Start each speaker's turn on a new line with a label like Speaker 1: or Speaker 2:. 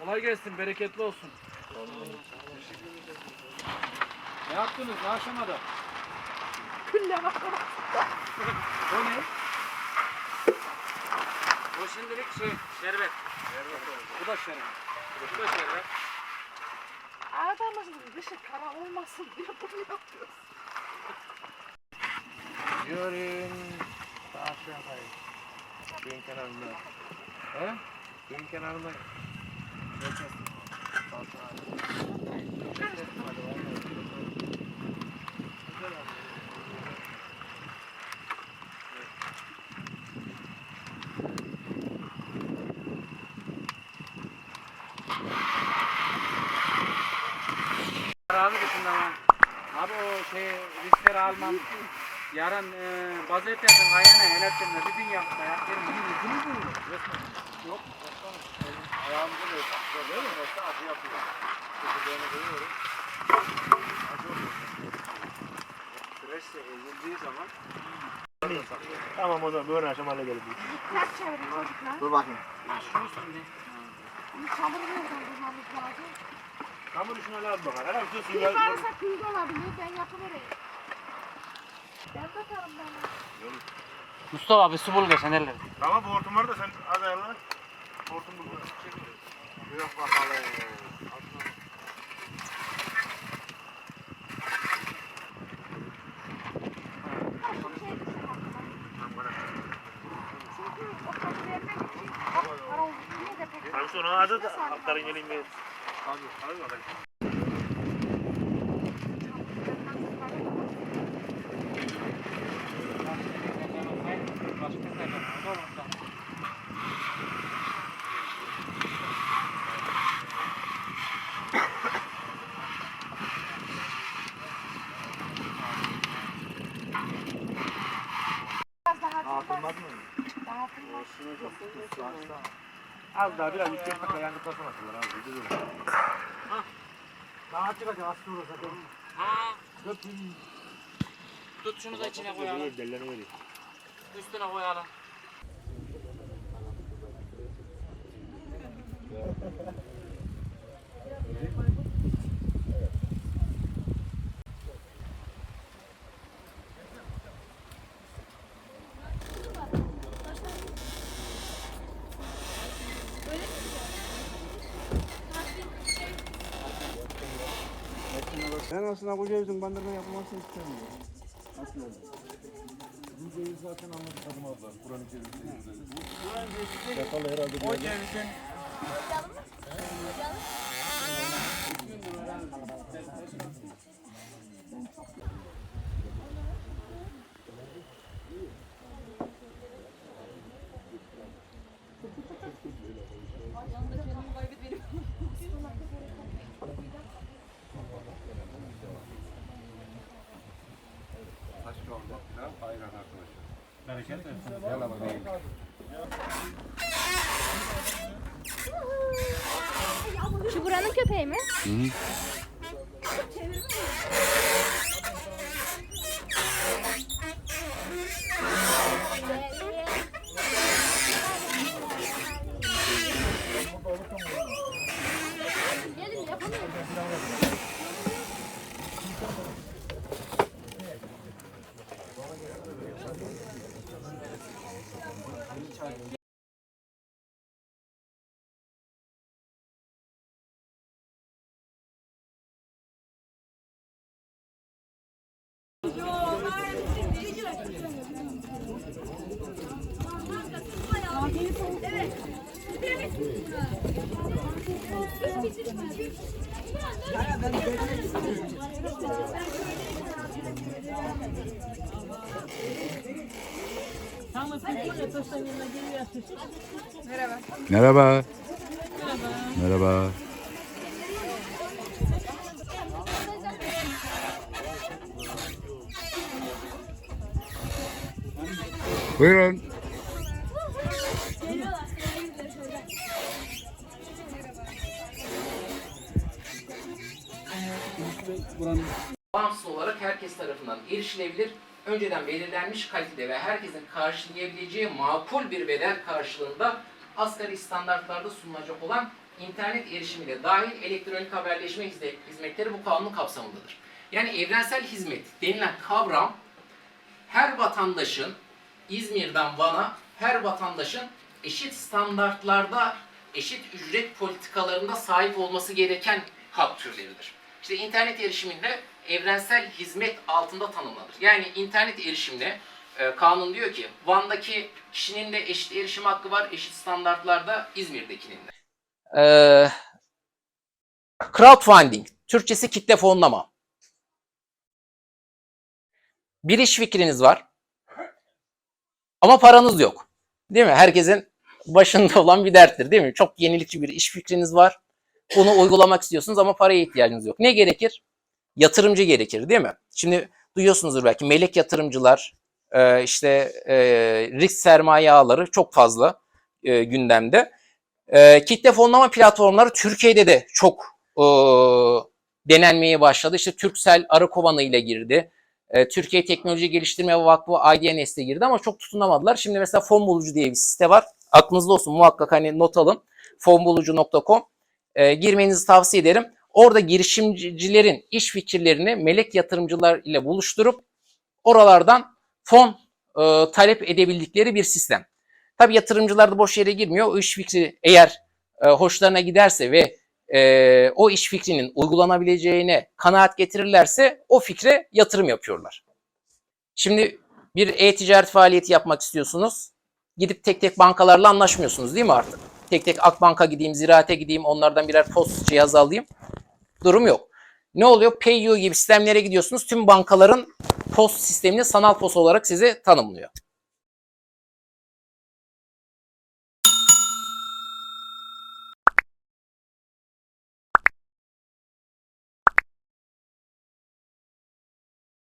Speaker 1: Kolay gelsin, bereketli olsun. Ne yaptınız aşamada? o ne?
Speaker 2: O şimdilik şey, şerbet.
Speaker 1: Bu da şerbet.
Speaker 2: Bu da şerbet.
Speaker 3: Adamın dışı kara olmasın diye bunu yapıyoruz.
Speaker 4: Görün. Aşağı kayın. Suyun kenarında.
Speaker 1: He?
Speaker 2: Abi dışında ama. Abi şey riskleri almam. Yarın e, bazı etlerden ayağına el etlerine bir gün yaptı. Ayaklarım bir yüzünü buldu.
Speaker 1: Yok.
Speaker 4: Ayağımızı da yapıyor. Değil mi? Başta acı yapıyor. Kutularını koyuyorum. Acı oluyor. Süreçte ezildiği zaman
Speaker 5: Tamam o zaman böyle akşam halledelim.
Speaker 3: Ters çevirin çocuklar.
Speaker 4: Dur bakayım.
Speaker 3: Bunu nereden bulmamız lazım?
Speaker 5: Hamur işine lazım bakar. Herhalde
Speaker 3: Kül
Speaker 5: suyu
Speaker 3: varsa kül de olabilir. Ben yapıvereyim. Ben bakarım bana.
Speaker 2: Mustafa abi su bul geçen elleri.
Speaker 5: Tamam bu hortum var da sen az ayarla. Hortum burada.
Speaker 4: Yok bakalım.
Speaker 5: Abi sonra adı da aktarın geleyim bir.
Speaker 4: Hadi, hadi bakayım.
Speaker 3: biraz
Speaker 5: Az daha biraz yükseltme kayan kıtasın atılır abi. Bir dur.
Speaker 1: Daha çıkacak aslında orası.
Speaker 2: Ha. Tut şunu da içine koyalım.
Speaker 5: Dellerini vereyim.
Speaker 2: Üstüne koyalım.
Speaker 6: Ben aslında bu cevizin bandırma yapılmasını istemiyorum. Aslında. Bu ceviz zaten anladık adım abla. Kur'an-ı Kerim'de. Çakalı herhalde.
Speaker 2: O cevizin
Speaker 7: Şu buranın köpeği mi? Gelin
Speaker 8: Merhaba. Merhaba. Buyurun.
Speaker 9: Bağımsız olarak herkes tarafından erişilebilir, önceden belirlenmiş kalitede ve herkesin karşılayabileceği makul bir bedel karşılığında asgari standartlarda sunulacak olan internet erişimiyle dahil elektronik haberleşme hizmet- hizmetleri bu kanunun kapsamındadır. Yani evrensel hizmet denilen kavram her vatandaşın İzmir'den Van'a her vatandaşın eşit standartlarda eşit ücret politikalarında sahip olması gereken hak türleridir. İşte internet erişiminde evrensel hizmet altında tanımlanır. Yani internet erişimde e, kanun diyor ki Van'daki kişinin de eşit erişim hakkı var eşit standartlarda İzmir'dekinin de. Ee, crowdfunding, Türkçesi kitle fonlama. Bir iş fikriniz var ama paranız yok. Değil mi? Herkesin başında olan bir derttir değil mi? Çok yenilikçi bir iş fikriniz var. Bunu uygulamak istiyorsunuz ama paraya ihtiyacınız yok. Ne gerekir? Yatırımcı gerekir değil mi? Şimdi duyuyorsunuzdur belki melek yatırımcılar, e, işte e, risk sermaye ağları çok fazla e, gündemde. Kitle fonlama platformları Türkiye'de de çok denenmeye başladı. İşte Türksel Arıkovanı ile girdi. Türkiye Teknoloji Geliştirme Vakfı IDNS'te girdi ama çok tutunamadılar. Şimdi mesela fon bulucu diye bir site var. Aklınızda olsun muhakkak hani not alın. fonbulucu.com e, girmenizi tavsiye ederim. Orada girişimcilerin iş fikirlerini melek yatırımcılar ile buluşturup oralardan fon e, talep edebildikleri bir sistem. Tabii yatırımcılar da boş yere girmiyor. O iş fikri eğer e, hoşlarına giderse ve e, o iş fikrinin uygulanabileceğine kanaat getirirlerse o fikre yatırım yapıyorlar. Şimdi bir e-ticaret faaliyeti yapmak istiyorsunuz. Gidip tek tek bankalarla anlaşmıyorsunuz değil mi artık? Tek tek Akbank'a gideyim, Ziraat'e gideyim, onlardan birer post cihazı alayım. Durum yok. Ne oluyor? PayU gibi sistemlere gidiyorsunuz. Tüm bankaların post sistemini sanal post olarak size tanımlıyor.